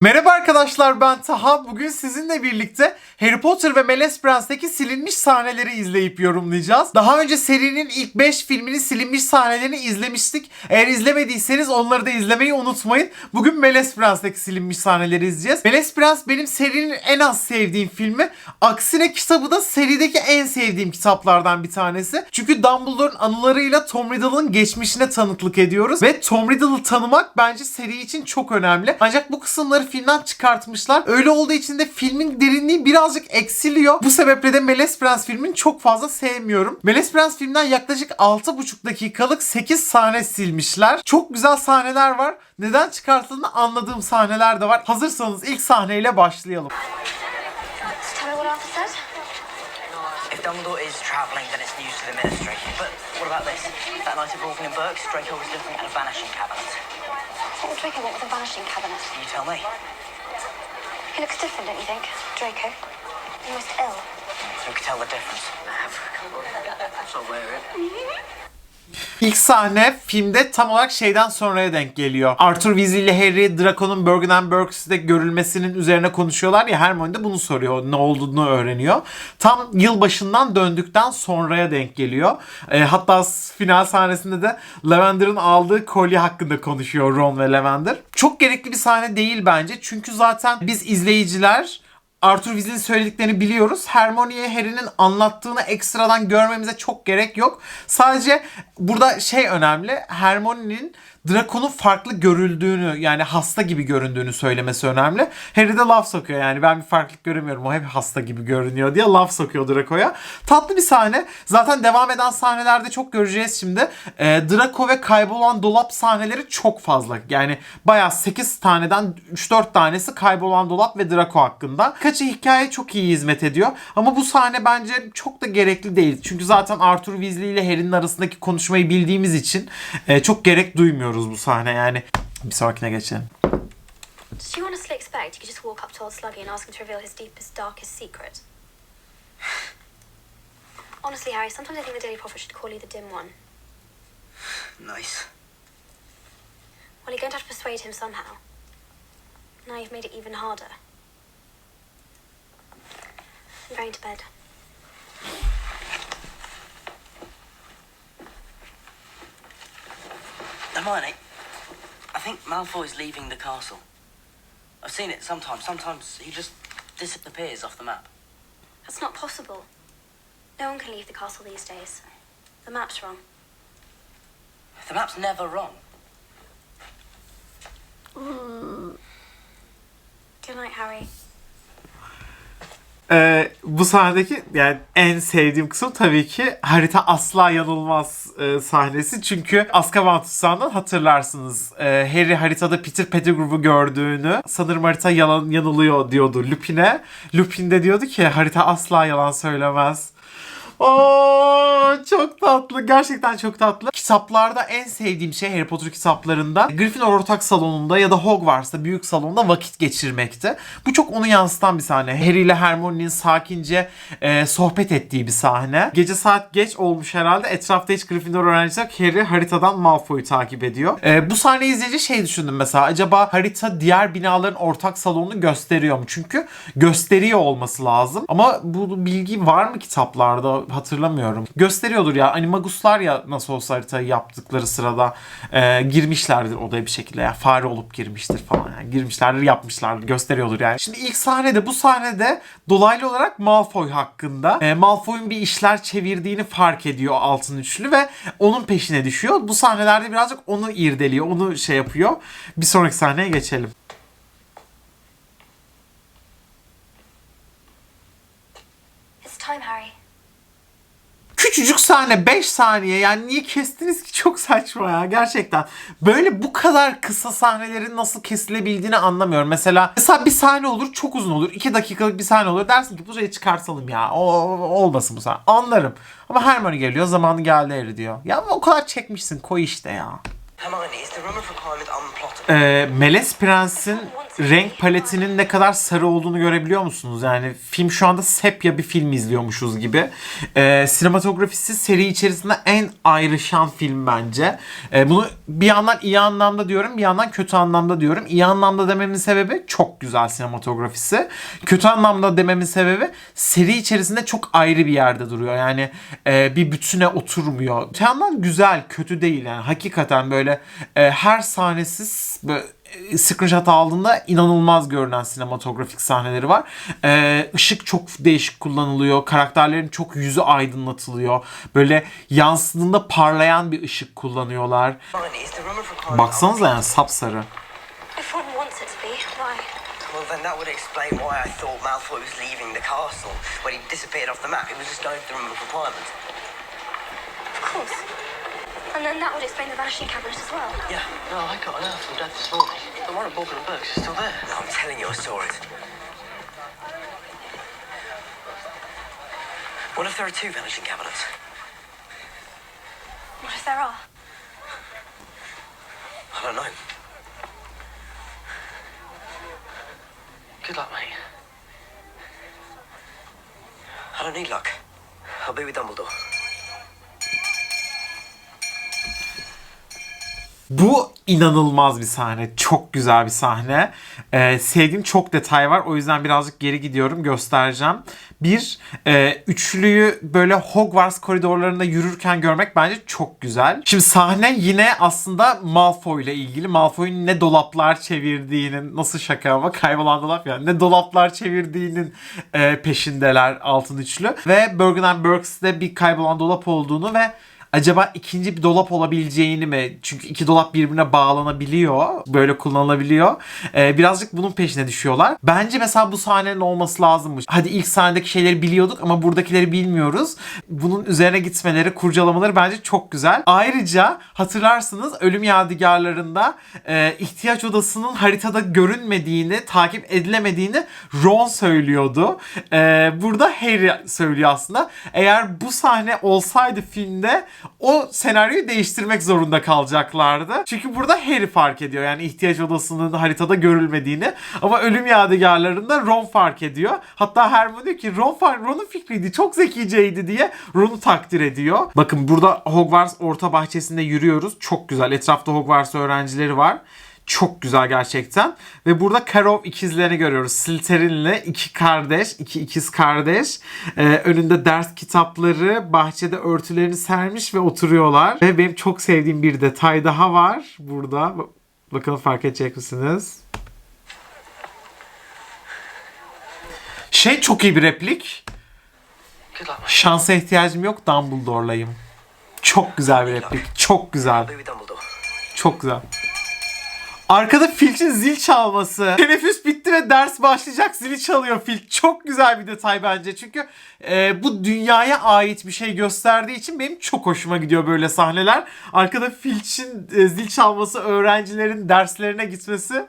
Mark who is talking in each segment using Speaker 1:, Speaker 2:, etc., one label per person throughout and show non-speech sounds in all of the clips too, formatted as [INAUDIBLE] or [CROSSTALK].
Speaker 1: Merhaba arkadaşlar ben Taha. Bugün sizinle birlikte Harry Potter ve Melez Prens'teki silinmiş sahneleri izleyip yorumlayacağız. Daha önce serinin ilk 5 filminin silinmiş sahnelerini izlemiştik. Eğer izlemediyseniz onları da izlemeyi unutmayın. Bugün Melez Prens'teki silinmiş sahneleri izleyeceğiz. Melez Prens benim serinin en az sevdiğim filmi. Aksine kitabı da serideki en sevdiğim kitaplardan bir tanesi. Çünkü Dumbledore'un anılarıyla Tom Riddle'ın geçmişine tanıklık ediyoruz. Ve Tom Riddle'ı tanımak bence seri için çok önemli. Ancak bu kısımları filmden çıkartmışlar. Öyle olduğu için de filmin derinliği birazcık eksiliyor. Bu sebeple de Melez Prens filmini çok fazla sevmiyorum. Melez Prens filmden yaklaşık 6,5 dakikalık 8 sahne silmişler. Çok güzel sahneler var. Neden çıkartıldığını anladığım sahneler de var. Hazırsanız ilk sahneyle başlayalım.
Speaker 2: If Dumbledore is travelling, then it's news to the Ministry. But what about this? That night at Rawson and Burke's, Draco was looking at a vanishing cabinet.
Speaker 3: What would Draco want with a vanishing cabinet?
Speaker 2: You tell me.
Speaker 3: He looks different, don't you think? Draco. Almost ill.
Speaker 2: Who can tell the difference? Nav. So wear it. Mm-hmm.
Speaker 1: İlk sahne filmde tam olarak şeyden sonraya denk geliyor. Arthur Weasley ile Harry Draco'nun Bergen and Burks'te görülmesinin üzerine konuşuyorlar ya Hermione de bunu soruyor. Ne olduğunu öğreniyor. Tam yılbaşından döndükten sonraya denk geliyor. E, hatta final sahnesinde de Lavender'ın aldığı kolye hakkında konuşuyor Ron ve Lavender. Çok gerekli bir sahne değil bence. Çünkü zaten biz izleyiciler Arthur Weasley'in söylediklerini biliyoruz. Hermione'ye Harry'nin anlattığını ekstradan görmemize çok gerek yok. Sadece burada şey önemli. Hermione'nin Draco'nun farklı görüldüğünü yani hasta gibi göründüğünü söylemesi önemli. Harry de laf sokuyor yani ben bir farklılık göremiyorum o hep hasta gibi görünüyor diye laf sokuyor Draco'ya. Tatlı bir sahne. Zaten devam eden sahnelerde çok göreceğiz şimdi. Ee, Draco ve kaybolan dolap sahneleri çok fazla. Yani bayağı 8 taneden 3-4 tanesi kaybolan dolap ve Draco hakkında. Kaçı hikaye çok iyi hizmet ediyor. Ama bu sahne bence çok da gerekli değil. Çünkü zaten Arthur Weasley ile Harry'nin arasındaki konuşmayı bildiğimiz için e, çok gerek duymuyoruz bu sahne yani. Bir sonrakine geçelim.
Speaker 3: Did you honestly expect you could just walk up to old Sluggy and ask him to reveal his deepest, darkest secret? [SIGHS] Honestly, Harry, sometimes I think the Daily Prophet should call you the Dim One.
Speaker 2: Nice.
Speaker 3: Well, you're going to have to persuade him somehow. Now you've made it even harder. I'm going to bed.
Speaker 2: Hermione, I think Malfoy's leaving the castle. I've seen it sometimes. Sometimes he just disappears off the map.
Speaker 3: That's not possible. No one can leave the castle these days. The map's wrong.
Speaker 2: The map's never wrong.
Speaker 3: Good night, Harry.
Speaker 1: Ee, bu sahnedeki yani en sevdiğim kısım tabii ki harita asla yanılmaz e, sahnesi. Çünkü Azkaban tutsağından hatırlarsınız. Ee, Harry haritada Peter Pettigrew'u gördüğünü sanırım harita yalan, yanılıyor diyordu Lupin'e. Lupin de diyordu ki harita asla yalan söylemez. Oo, çok tatlı. Gerçekten çok tatlı. Kitaplarda en sevdiğim şey Harry Potter kitaplarında Gryffindor ortak salonunda ya da Hogwarts'ta büyük salonda vakit geçirmekti. Bu çok onu yansıtan bir sahne. Harry ile Hermione'nin sakince e, sohbet ettiği bir sahne. Gece saat geç olmuş herhalde. Etrafta hiç Gryffindor öğrencisi yok. Harry haritadan Malfoy'u takip ediyor. E, bu sahneyi izleyince şey düşündüm mesela. Acaba harita diğer binaların ortak salonunu gösteriyor mu? Çünkü gösteriyor olması lazım. Ama bu bilgi var mı kitaplarda? Hatırlamıyorum. Gösteriyordur ya. Animaguslar ya nasıl olsa haritayı yaptıkları sırada e, girmişlerdir odaya bir şekilde. Ya fare olup girmiştir falan. Yani girmişlerdir yapmışlardır. Gösteriyordur yani. Şimdi ilk sahnede bu sahnede dolaylı olarak Malfoy hakkında. E, Malfoy'un bir işler çevirdiğini fark ediyor altın üçlü ve onun peşine düşüyor. Bu sahnelerde birazcık onu irdeliyor. Onu şey yapıyor. Bir sonraki sahneye geçelim.
Speaker 3: Time, Harry.
Speaker 1: Küçücük sahne 5 saniye yani niye kestiniz ki çok saçma ya gerçekten. Böyle bu kadar kısa sahnelerin nasıl kesilebildiğini anlamıyorum. Mesela mesela bir sahne olur çok uzun olur 2 dakikalık bir sahne olur dersin ki burayı çıkartalım ya o, olmasın bu sahne anlarım. Ama Hermione geliyor zamanı geldi Harry diyor. Ya o kadar çekmişsin koy işte ya. Ee, Meles Prens'in renk paletinin ne kadar sarı olduğunu görebiliyor musunuz? Yani film şu anda sepya bir film izliyormuşuz gibi. Ee, sinematografisi seri içerisinde en ayrışan film bence. Ee, bunu bir yandan iyi anlamda diyorum, bir yandan kötü anlamda diyorum. İyi anlamda dememin sebebi çok güzel sinematografisi. Kötü anlamda dememin sebebi seri içerisinde çok ayrı bir yerde duruyor. Yani e, bir bütüne oturmuyor. Bir yandan güzel, kötü değil yani. Hakikaten böyle e, her sahnesiz böyle e, screenshot aldığında inanılmaz görünen sinematografik sahneleri var. Ee, ışık çok değişik kullanılıyor. Karakterlerin çok yüzü aydınlatılıyor. Böyle yansıdığında parlayan bir ışık kullanıyorlar. Baksanıza yani sapsarı.
Speaker 3: İt?
Speaker 2: Well, then that would explain why I thought Malfoy was leaving the castle when he disappeared off the map. He was just going to the room of requirement.
Speaker 3: Of course. And then that would explain the vanishing cabinet as well.
Speaker 2: Yeah, no, I got an alert from Dad this morning. The one at Morgan and Burke's is still there. No, I'm telling you, I saw it. What if there are two vanishing cabinets?
Speaker 3: What if there are?
Speaker 2: I don't know. Good luck, mate. I don't need luck. I'll be with Dumbledore.
Speaker 1: Bu inanılmaz bir sahne. Çok güzel bir sahne. Ee, sevdiğim çok detay var. O yüzden birazcık geri gidiyorum. Göstereceğim. Bir, e, üçlüyü böyle Hogwarts koridorlarında yürürken görmek bence çok güzel. Şimdi sahne yine aslında Malfoy ile ilgili. Malfoy'un ne dolaplar çevirdiğinin, nasıl şaka ama kaybolan dolap yani. Ne dolaplar çevirdiğinin e, peşindeler altın üçlü. Ve Bergen and Burks'te bir kaybolan dolap olduğunu ve acaba ikinci bir dolap olabileceğini mi? Çünkü iki dolap birbirine bağlanabiliyor. Böyle kullanılabiliyor. Ee, birazcık bunun peşine düşüyorlar. Bence mesela bu sahnenin olması lazımmış. Hadi ilk sahnedeki şeyleri biliyorduk ama buradakileri bilmiyoruz. Bunun üzerine gitmeleri, kurcalamaları bence çok güzel. Ayrıca hatırlarsınız Ölüm Yadigarlarında e, ihtiyaç odasının haritada görünmediğini, takip edilemediğini Ron söylüyordu. E, burada Harry söylüyor aslında. Eğer bu sahne olsaydı filmde o senaryoyu değiştirmek zorunda kalacaklardı. Çünkü burada Harry fark ediyor. Yani ihtiyaç odasının haritada görülmediğini. Ama ölüm yadigarlarında Ron fark ediyor. Hatta Hermione diyor ki Ron Ron'un fikriydi. Çok zekiceydi diye Ron'u takdir ediyor. Bakın burada Hogwarts orta bahçesinde yürüyoruz. Çok güzel. Etrafta Hogwarts öğrencileri var. Çok güzel gerçekten. Ve burada Karov ikizlerini görüyoruz. Slytherin'le iki kardeş, iki ikiz kardeş. Ee, önünde ders kitapları, bahçede örtülerini sermiş ve oturuyorlar. Ve benim çok sevdiğim bir detay daha var burada. Bakalım fark edecek misiniz? Şey çok iyi bir replik. Şansa ihtiyacım yok, Dumbledore'layım. Çok güzel bir replik. Çok güzel. Çok güzel. Arkada Filch'in zil çalması. Teneffüs bitti ve ders başlayacak zili çalıyor Filch. Çok güzel bir detay bence. Çünkü e, bu dünyaya ait bir şey gösterdiği için benim çok hoşuma gidiyor böyle sahneler. Arkada Filch'in e, zil çalması, öğrencilerin derslerine gitmesi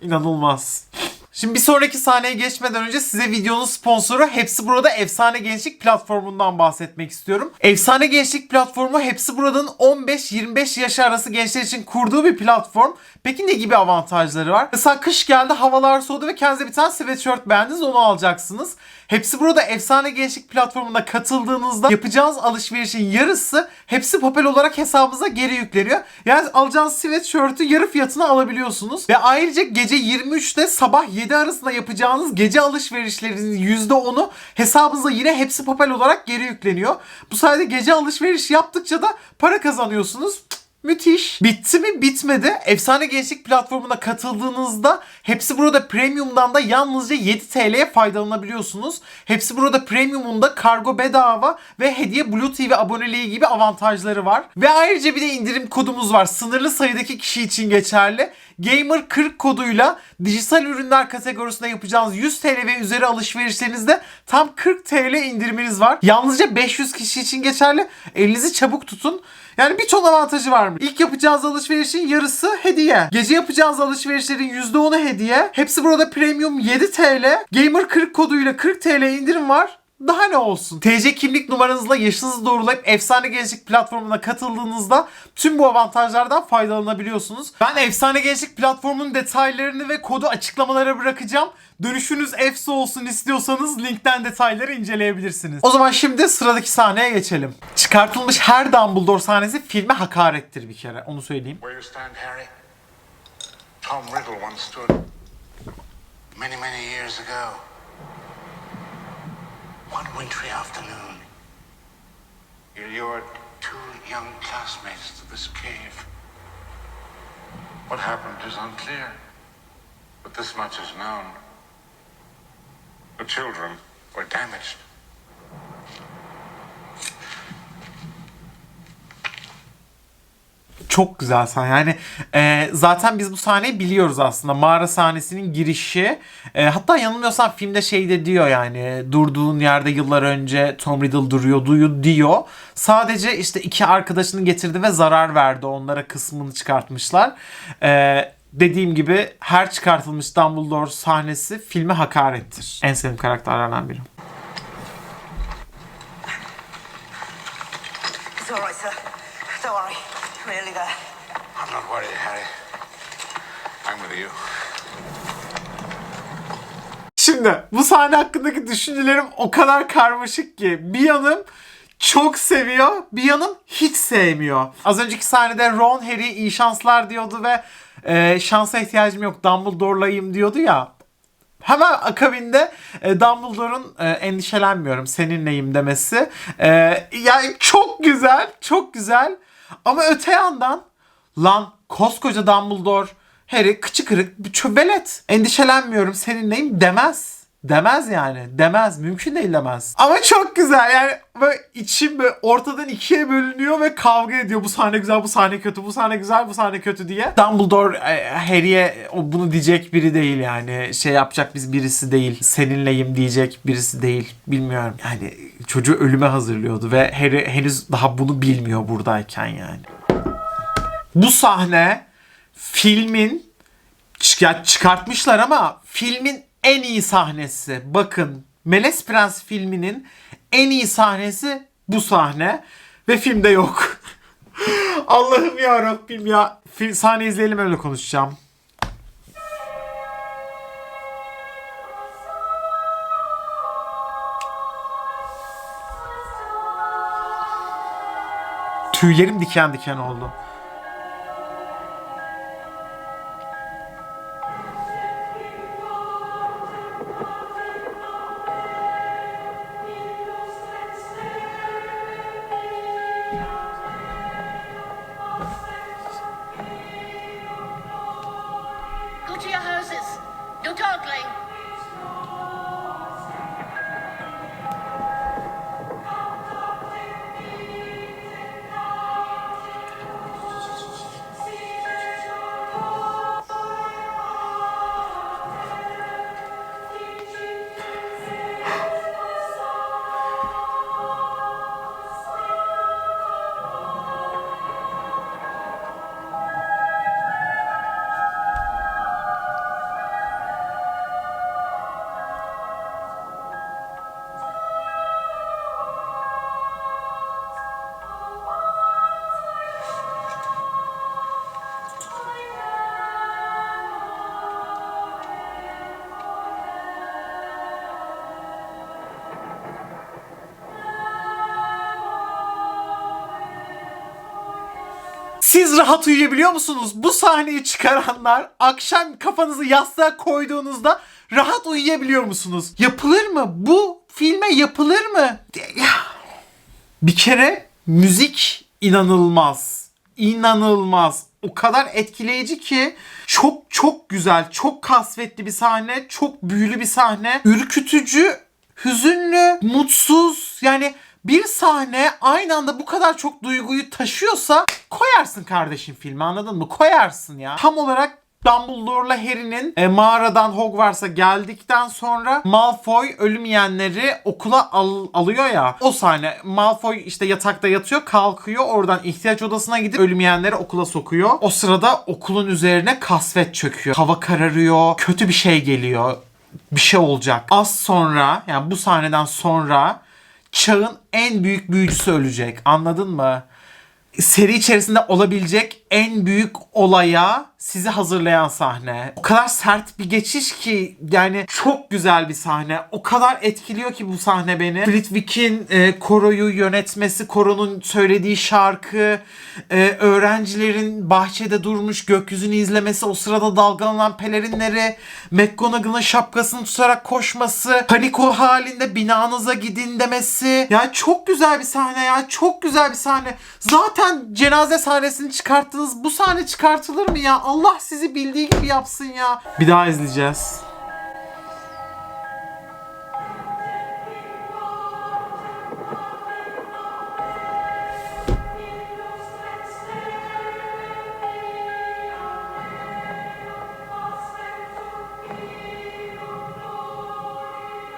Speaker 1: inanılmaz. Şimdi bir sonraki sahneye geçmeden önce size videonun sponsoru Hepsi Burada Efsane Gençlik platformundan bahsetmek istiyorum. Efsane Gençlik platformu Hepsi Burada'nın 15-25 yaş arası gençler için kurduğu bir platform. Peki ne gibi avantajları var? Mesela kış geldi, havalar soğudu ve kendinize bir tane sweatshirt beğendiniz onu alacaksınız. Hepsi Burada Efsane Gençlik platformuna katıldığınızda yapacağınız alışverişin yarısı Hepsi Papel olarak hesabınıza geri yükleniyor. Yani alacağınız sweatshirt'ü yarı fiyatına alabiliyorsunuz. Ve ayrıca gece 23'te sabah 7 arasında yapacağınız gece alışverişlerinizin %10'u hesabınıza yine Hepsi Papel olarak geri yükleniyor. Bu sayede gece alışveriş yaptıkça da para kazanıyorsunuz. Müthiş. Bitti mi? Bitmedi. Efsane Gençlik platformuna katıldığınızda Hepsi Burada Premium'dan da yalnızca 7 TL'ye faydalanabiliyorsunuz. Hepsi Burada Premium'un da kargo bedava ve hediye Blue TV aboneliği gibi avantajları var. Ve ayrıca bir de indirim kodumuz var. Sınırlı sayıdaki kişi için geçerli. Gamer 40 koduyla dijital ürünler kategorisinde yapacağınız 100 TL ve üzeri alışverişlerinizde tam 40 TL indiriminiz var. Yalnızca 500 kişi için geçerli. Elinizi çabuk tutun. Yani bir ton avantajı var mı? İlk yapacağınız alışverişin yarısı hediye. Gece yapacağınız alışverişlerin %10'u hediye. Hepsi burada premium 7 TL. Gamer 40 koduyla 40 TL indirim var. Daha ne olsun? TC kimlik numaranızla yaşınızı doğrulayıp Efsane Gençlik platformuna katıldığınızda tüm bu avantajlardan faydalanabiliyorsunuz. Ben Efsane Gençlik platformunun detaylarını ve kodu açıklamalara bırakacağım. Dönüşünüz efsi olsun istiyorsanız linkten detayları inceleyebilirsiniz. O zaman şimdi sıradaki sahneye geçelim. Çıkartılmış her Dumbledore sahnesi filme hakarettir bir kere. Onu söyleyeyim.
Speaker 4: Tom Riddle once stood many, many years ago. One wintry afternoon, you lured two young classmates to this cave. What happened is unclear, but this much is known. The children were damaged.
Speaker 1: Çok güzel sahne. Yani e, zaten biz bu sahneyi biliyoruz aslında. Mağara sahnesinin girişi. E, hatta yanılmıyorsam filmde şey de diyor yani durduğun yerde yıllar önce Tom Riddle duruyordu diyor. Sadece işte iki arkadaşını getirdi ve zarar verdi. Onlara kısmını çıkartmışlar. E, dediğim gibi her çıkartılmış Dumbledore sahnesi filme hakarettir. En sevdiğim karakterlerden biri.
Speaker 2: It's all right, sir. Don't worry. Really there.
Speaker 4: I'm not worried, Harry. I'm with you.
Speaker 1: Şimdi bu sahne hakkındaki düşüncelerim o kadar karmaşık ki bir yanım çok seviyor, bir yanım hiç sevmiyor. Az önceki sahnede Ron Harry iyi şanslar diyordu ve e, şansa ihtiyacım yok Dumbledore'layım diyordu ya. Hemen akabinde e, Dumbledore'un e, endişelenmiyorum seninleyim demesi. E, yani çok güzel, çok güzel. Ama öte yandan lan koskoca Dumbledore Harry kıçı kırık bir çöbelet. Endişelenmiyorum seninleyim demez. Demez yani. Demez. Mümkün değil demez. Ama çok güzel yani böyle içim böyle ortadan ikiye bölünüyor ve kavga ediyor. Bu sahne güzel, bu sahne kötü, bu sahne güzel, bu sahne kötü diye. Dumbledore e, Harry'e bunu diyecek biri değil yani. Şey yapacak biz birisi değil. Seninleyim diyecek birisi değil. Bilmiyorum. Yani çocuğu ölüme hazırlıyordu ve Harry henüz daha bunu bilmiyor buradayken yani. Bu sahne filmin çıkartmışlar ama filmin en iyi sahnesi. Bakın Melez Prens filminin en iyi sahnesi bu sahne ve filmde yok. [LAUGHS] Allah'ım ya Rabbim ya. Fil, sahne izleyelim öyle konuşacağım. Tüylerim diken diken oldu. Siz rahat uyuyabiliyor musunuz? Bu sahneyi çıkaranlar akşam kafanızı yastığa koyduğunuzda rahat uyuyabiliyor musunuz? Yapılır mı? Bu filme yapılır mı? Bir kere müzik inanılmaz. İnanılmaz. O kadar etkileyici ki çok çok güzel, çok kasvetli bir sahne, çok büyülü bir sahne, ürkütücü, hüzünlü, mutsuz. Yani bir sahne aynı anda bu kadar çok duyguyu taşıyorsa koyarsın kardeşim filmi anladın mı? Koyarsın ya. Tam olarak Dumbledore'la Harry'nin e, mağaradan Hogwarts'a geldikten sonra Malfoy ölüm yiyenleri okula al- alıyor ya. O sahne Malfoy işte yatakta yatıyor kalkıyor oradan ihtiyaç odasına gidip ölüm yiyenleri okula sokuyor. O sırada okulun üzerine kasvet çöküyor. Hava kararıyor. Kötü bir şey geliyor. bir şey olacak. Az sonra yani bu sahneden sonra çağın en büyük büyücüsü ölecek. Anladın mı? Seri içerisinde olabilecek en büyük olaya sizi hazırlayan sahne. O kadar sert bir geçiş ki yani çok güzel bir sahne. O kadar etkiliyor ki bu sahne beni. Flitwick'in e, koroyu yönetmesi, koronun söylediği şarkı, e, öğrencilerin bahçede durmuş gökyüzünü izlemesi, o sırada dalgalanan pelerinleri, McGonagall'ın şapkasını tutarak koşması, panik o halinde binanıza gidin demesi. Ya çok güzel bir sahne ya. Çok güzel bir sahne. Zaten cenaze sahnesini çıkarttınız. Bu sahne çıkartılır mı ya? Allah sizi bildiği gibi yapsın ya. Bir daha izleyeceğiz.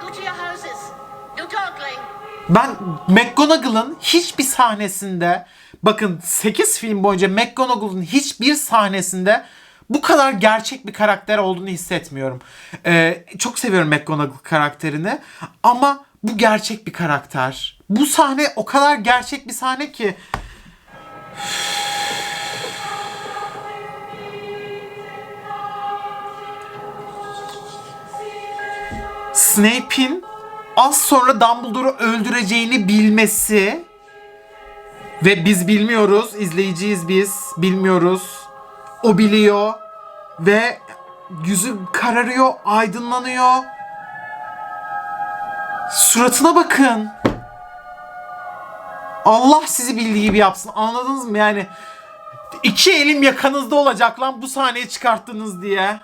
Speaker 5: Go to your houses. No talking.
Speaker 1: Ben McGonagall'ın hiçbir sahnesinde bakın 8 film boyunca McGonagall'ın hiçbir sahnesinde bu kadar gerçek bir karakter olduğunu hissetmiyorum. Ee, çok seviyorum McGonagall karakterini ama bu gerçek bir karakter. Bu sahne o kadar gerçek bir sahne ki Snape'in az sonra Dumbledore'u öldüreceğini bilmesi ve biz bilmiyoruz, izleyiciyiz biz, bilmiyoruz. O biliyor ve yüzü kararıyor, aydınlanıyor. Suratına bakın. Allah sizi bildiği gibi yapsın. Anladınız mı? Yani iki elim yakanızda olacak lan bu sahneyi çıkarttınız diye.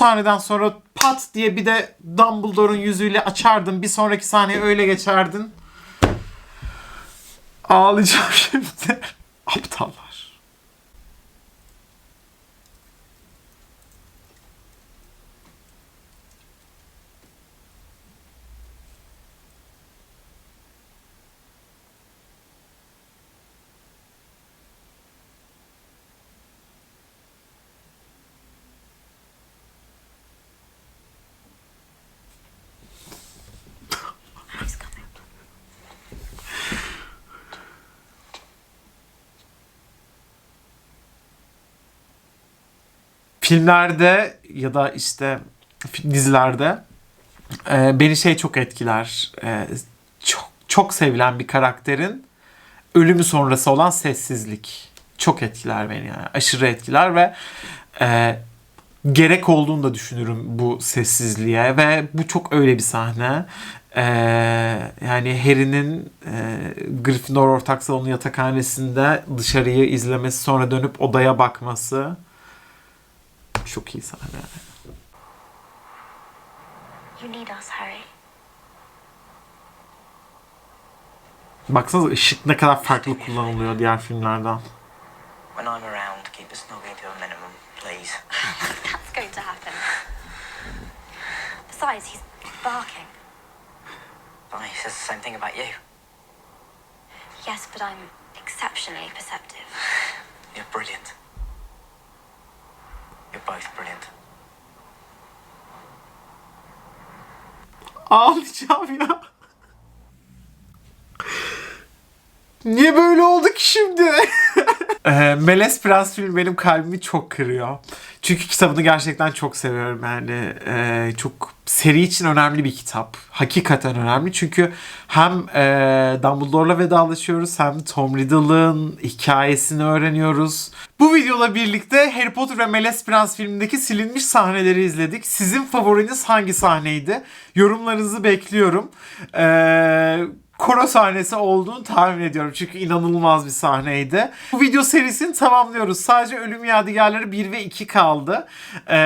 Speaker 1: Sahneden sonra pat diye bir de Dumbledore'un yüzüyle açardın. Bir sonraki sahneye öyle geçerdin. Ağlayacağım [LAUGHS] şimdi. Aptallar. Filmlerde ya da işte dizilerde e, beni şey çok etkiler. E, çok çok sevilen bir karakterin ölümü sonrası olan sessizlik çok etkiler beni yani. Aşırı etkiler ve e, gerek olduğunu da düşünürüm bu sessizliğe ve bu çok öyle bir sahne. E, yani Harry'nin e, Gryffindor ortak salonu yatakhanesinde dışarıyı izlemesi sonra dönüp odaya bakması çok iyi sahne.
Speaker 3: You need us, Harry.
Speaker 1: Baksanıza ışık ne kadar farklı kullanılıyor diğer filmlerden.
Speaker 2: When I'm around, keep the snogging to a minimum, please.
Speaker 3: That's going to happen. Besides, he's barking.
Speaker 2: But he says the same thing about you.
Speaker 3: Yes, but I'm exceptionally perceptive.
Speaker 2: You're brilliant. You're both brilliant.
Speaker 1: Ağlayacağım ya. Niye böyle oldu ki şimdi? [LAUGHS] Eee, Melez Prens filmi benim kalbimi çok kırıyor. Çünkü kitabını gerçekten çok seviyorum yani. Eee, çok seri için önemli bir kitap. Hakikaten önemli çünkü hem eee Dumbledore'la vedalaşıyoruz hem Tom Riddle'ın hikayesini öğreniyoruz. Bu videola birlikte Harry Potter ve Melez Prens filmindeki silinmiş sahneleri izledik. Sizin favoriniz hangi sahneydi? Yorumlarınızı bekliyorum. Eee koro sahnesi olduğunu tahmin ediyorum. Çünkü inanılmaz bir sahneydi. Bu video serisini tamamlıyoruz. Sadece Ölüm Yadigarları 1 ve 2 kaldı. Ee,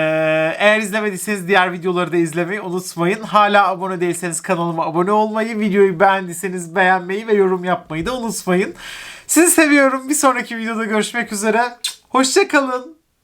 Speaker 1: eğer izlemediyseniz diğer videoları da izlemeyi unutmayın. Hala abone değilseniz kanalıma abone olmayı, videoyu beğendiyseniz beğenmeyi ve yorum yapmayı da unutmayın. Sizi seviyorum. Bir sonraki videoda görüşmek üzere. Hoşçakalın.